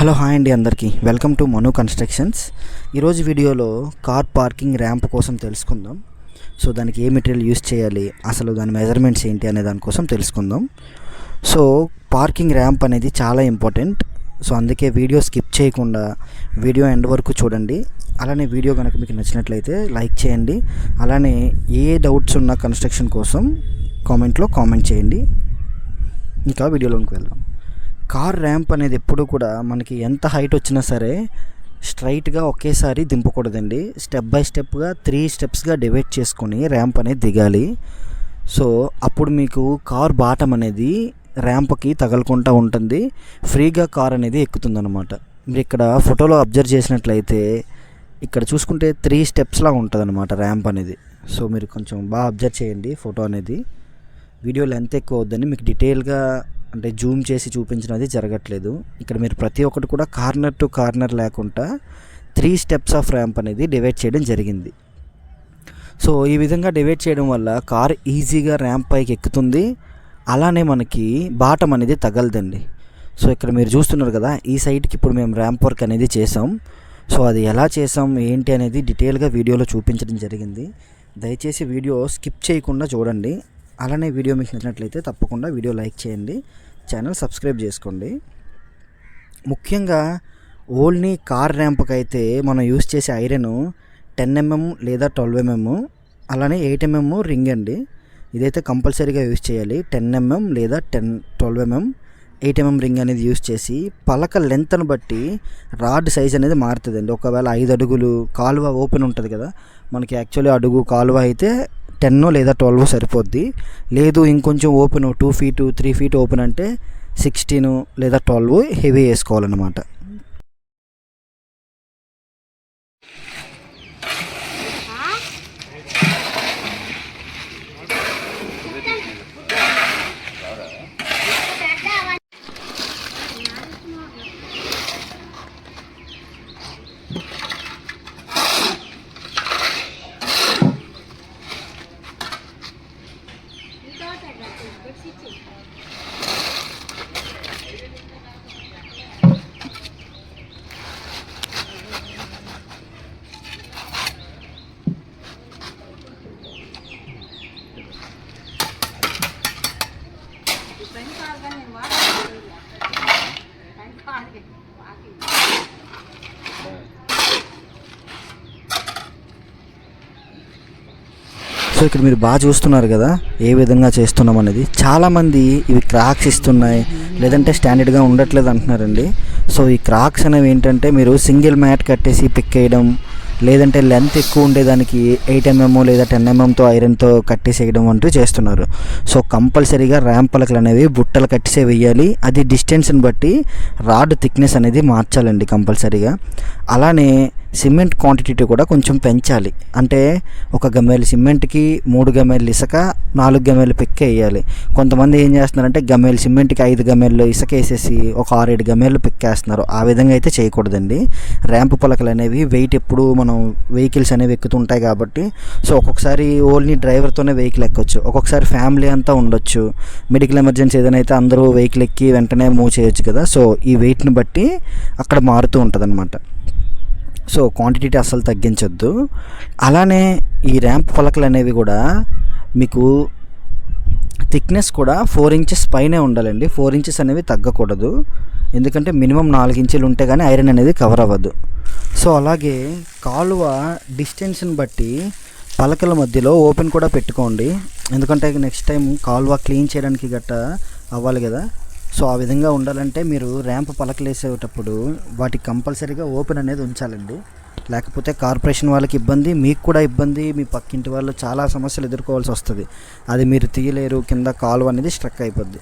Hello hi అండి అందరికీ. Welcome to Manu constructions. ఈరోజు వీడియోలో కార్ పార్కింగ్ ర్యాంప్ కోసం తెలుసుకుందాం. సో దానికి ఏ మెటీరియల్ యూస్ చేయాలి అసలు దాని మెజర్మెంట్స్ ఏంటి అనే దానికోసం తెలుసుకుందాం. సో పార్కింగ్ ర్యాంప్ అనేది చాలా ఇంపార్టెంట్. సో అందుకే వీడియో స్కిప్ చేయకుండా వీడియో ఎండ్ వరకు చూడండి. అలానే వీడియో కనుక మీకు నచ్చినట్లయితే లైక్ చేయండి. అలానే ఏ డౌట్స్ ఉన్న కన్స్ట్రక్షన్ కోసం కామెంట్లో కామెంట్ చేయండి. ఇంకా వీడియోలోకి వెళ్దాం. కార్ ర్యాంప్ అనేది ఎప్పుడు కూడా మనకి ఎంత హైట్ వచ్చినా సరే స్ట్రైట్గా ఒకేసారి దింపకూడదండి. స్టెప్ బై స్టెప్గా త్రీ స్టెప్స్గా డివైడ్ చేసుకొని ర్యాంప్ అనేది దిగాలి. సో అప్పుడు మీకు కార్ బాటం అనేది ర్యాంప్కి తగలకుండా ఉంటుంది. ఫ్రీగా కార్ అనేది ఎక్కుతుందన్నమాట. మీరు ఇక్కడ ఫోటోలో అబ్జర్వ్ చేసినట్లయితే ఇక్కడ చూసుకుంటే త్రీ స్టెప్స్లా ఉంటుంది అనమాట ర్యాంప్ అనేది. సో మీరు కొంచెం బాగా అబ్జర్వ్ చేయండి ఫోటో అనేది. వీడియో లెంత్ ఎక్కువ వద్దని మీకు డీటెయిల్గా అంటే జూమ్ చేసి చూపించినది జరగట్లేదు. ఇక్కడ మీరు ప్రతి ఒక్కటి కూడా కార్నర్ టు కార్నర్ లేకుండా త్రీ స్టెప్స్ ఆఫ్ ర్యాంప్ అనేది డివైడ్ చేయడం జరిగింది. సో ఈ విధంగా డివైడ్ చేయడం వల్ల కార్ ఈజీగా ర్యాంప్ పైకి ఎక్కుతుంది. అలానే మనకి బాటం అనేది తగలదండి. సో ఇక్కడ మీరు చూస్తున్నారు కదా ఈ సైడ్కి ఇప్పుడు మేము ర్యాంప్ వర్క్ అనేది చేసాం. సో అది ఎలా చేసాం ఏంటి అనేది డీటెయిల్గా వీడియోలో చూపించడం జరిగింది. దయచేసి వీడియో స్కిప్ చేయకుండా చూడండి. అలానే వీడియో మీకు నచ్చినట్లయితే తప్పకుండా వీడియో లైక్ చేయండి. ఛానల్ సబ్స్క్రైబ్ చేసుకోండి. ముఖ్యంగా ఓన్లీ కార్ ర్యాంప్కి అయితే మనం యూస్ చేసే ఐరన్ టెన్ ఎంఎం లేదా ట్వెల్వ్ ఎంఎం అలానే ఎయిట్ ఎంఎం రింగ్ అండి. ఇదైతే కంపల్సరీగా యూస్ చేయాలి. టెన్ ఎంఎం లేదా ten twelve mm eight mm ring అనేది యూస్ చేసి పలక లెంత్ను బట్టి రాడ్ సైజ్ అనేది మారుతుందండి. ఒకవేళ ఐదు అడుగులు కాలువ ఓపెన్ ఉంటుంది కదా మనకి యాక్చువల్లీ అడుగు కాలువ అయితే టెన్ లేదా ట్వెల్వ్ సరిపోద్ది. లేదు ఇంకొంచెం open two feet three feet open అంటే సిక్స్టీన్ లేదా ట్వెల్వ్ హెవీ వేసుకోవాలన్నమాట. సో ఇక్కడ మీరు బాగా చూస్తున్నారు కదా ఏ విధంగా చేస్తున్నాం అనేది. చాలామంది ఇవి క్రాక్స్ ఇస్తున్నాయి లేదంటే స్టాండర్డ్గా ఉండట్లేదు అంటున్నారండి. సో ఈ క్రాక్స్ అనేవి ఏంటంటే మీరు సింగిల్ మ్యాట్ కట్టేసి పిక్ వేయడం లేదంటే లెంత్ ఎక్కువ ఉండేదానికి ఎయిట్ ఎంఎం లేదా టెన్ ఎంఎంతో ఐరన్తో కట్టేసేయడం అంటూ చేస్తున్నారు. సో కంపల్సరీగా ర్యాంప్ పలకలు అనేవి బుట్టలు కట్టేసే వేయాలి అది డిస్టెన్స్ని బట్టి రాడ్ థిక్నెస్ అనేది మార్చాలండి కంపల్సరీగా. అలానే సిమెంట్ క్వాంటిటీ కూడా కొంచెం పెంచాలి. అంటే ఒక గమేలు సిమెంట్కి మూడు గమేలు ఇసుక నాలుగు గమేలు పిక్క వేయాలి. కొంతమంది ఏం చేస్తున్నారంటే గమేలు సిమెంట్కి ఐదు గమేలు ఇసుక వేసేసి ఒక ఆరేడు గమేలు పిక్కేస్తున్నారు ఆ విధంగా అయితే చేయకూడదండి. ర్యాంప్ పలకలు అనేవి వెయిట్ ఎప్పుడు మనం వెహికల్స్ అనేవి ఎక్కుతుంటాయి కాబట్టి సో ఒక్కొక్కసారి ఓన్లీ డ్రైవర్తోనే వెహికల్ ఎక్కొచ్చు. ఒక్కొక్కసారి ఫ్యామిలీ అంతా ఉండొచ్చు. మెడికల్ ఎమర్జెన్సీ ఏదైనా అయితే అందరూ వెహికల్ ఎక్కి వెంటనే మూవ్ చేయొచ్చు కదా. సో ఈ వెయిట్ని బట్టి అక్కడ మారుతూ ఉంటుంది సో క్వాంటిటీ అస్సలు తగ్గించొద్దు. అలానే ఈ ర్యాంప్ పలకలు అనేవి కూడా మీకు థిక్నెస్ కూడా ఫోర్ ఇంచెస్ పైనే ఉండాలండి. ఫోర్ ఇంచెస్ అనేవి తగ్గకూడదు. ఎందుకంటే మినిమం నాలుగు ఇంచులు ఉంటే కానీ ఐరన్ అనేది కవర్ అవ్వదు. సో అలాగే కాలువ డిస్టెన్స్ని బట్టి పలకల మధ్యలో ఓపెన్ కూడా పెట్టుకోండి. ఎందుకంటే నెక్స్ట్ టైం కాలువ క్లీన్ చేయడానికి గట్ట అవ్వాలి కదా. సో ఆ విధంగా ఉండాలంటే మీరు ర్యాంప్ పలకలు వేసేటప్పుడు వాటికి కంపల్సరీగా ఓపెన్ అనేది ఉంచాలండి. లేకపోతే కార్పొరేషన్ వాళ్ళకి ఇబ్బంది మీకు కూడా ఇబ్బంది మీ పక్కింటి వాళ్ళు చాలా సమస్యలు ఎదుర్కోవాల్సి వస్తుంది. అది మీరు తీయలేరు కింద కాలువ అనేది స్ట్రక్ అయిపోద్ది.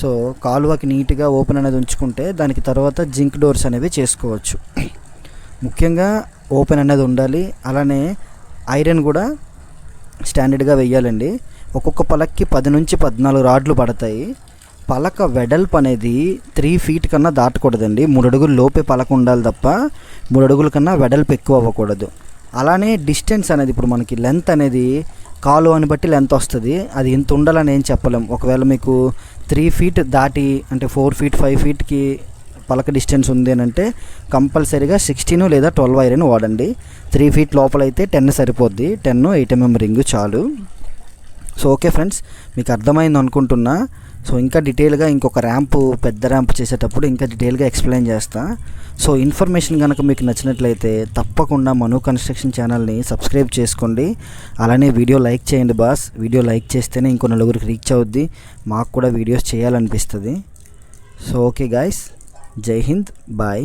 సో కాలువకి నీట్గా ఓపెన్ అనేది ఉంచుకుంటే దానికి తర్వాత జింక్ డోర్స్ అనేవి చేసుకోవచ్చు. ముఖ్యంగా ఓపెన్ అనేది ఉండాలి. అలానే ఐరన్ కూడా స్టాండర్డ్గా వెయ్యాలండి ఒక్కొక్క పలక్కి పది నుంచి పద్నాలుగు రాడ్లు పడతాయి. పలక వెడల్పు అనేది త్రీ ఫీట్ కన్నా దాటకూడదండి. మూడు అడుగులు లోపే పలక ఉండాలి తప్ప మూడు అడుగుల కన్నా వెడల్పు ఎక్కువ అవ్వకూడదు. అలానే డిస్టెన్స్ అనేది ఇప్పుడు మనకి లెంత్ అనేది కాలు అని బట్టి లెంత్ వస్తుంది. అది ఎంత ఉండాలని ఏం చెప్పలేం. ఒకవేళ మీకు త్రీ ఫీట్ దాటి అంటే ఫోర్ ఫీట్ ఫైవ్ ఫీట్కి పలక డిస్టెన్స్ ఉంది అని అంటే కంపల్సరీగా సిక్స్టీన్ లేదా ట్వెల్వ్ ఐరన్ వాడండి. త్రీ ఫీట్ లోపల అయితే టెన్ సరిపోద్ది టెన్ ఎయిట్ ఎంఎం రింగ్ చాలు. సో ఓకే ఫ్రెండ్స్ మీకు అర్థమైంది అనుకుంటున్నా. సో ఇంకా డీటెయిల్గా ఇంకొక ర్యాంపు పెద్ద ర్యాంప్ చేసేటప్పుడు ఇంకా డీటెయిల్గా ఎక్స్ప్లెయిన్ చేస్తా. సో ఇన్ఫర్మేషన్ కనుక మీకు నచ్చినట్లయితే తప్పకుండా మను కన్స్ట్రక్షన్ ఛానల్ని సబ్స్క్రైబ్ చేసుకోండి. అలానే వీడియో లైక్ చేయండి బాస్. వీడియో లైక్ చేస్తేనే ఇంకో నలుగురికి రీచ్ అవుద్ది. మాకు కూడా వీడియోస్ చేయాలనిపిస్తుంది. So okay guys. Jai Hind. Bye.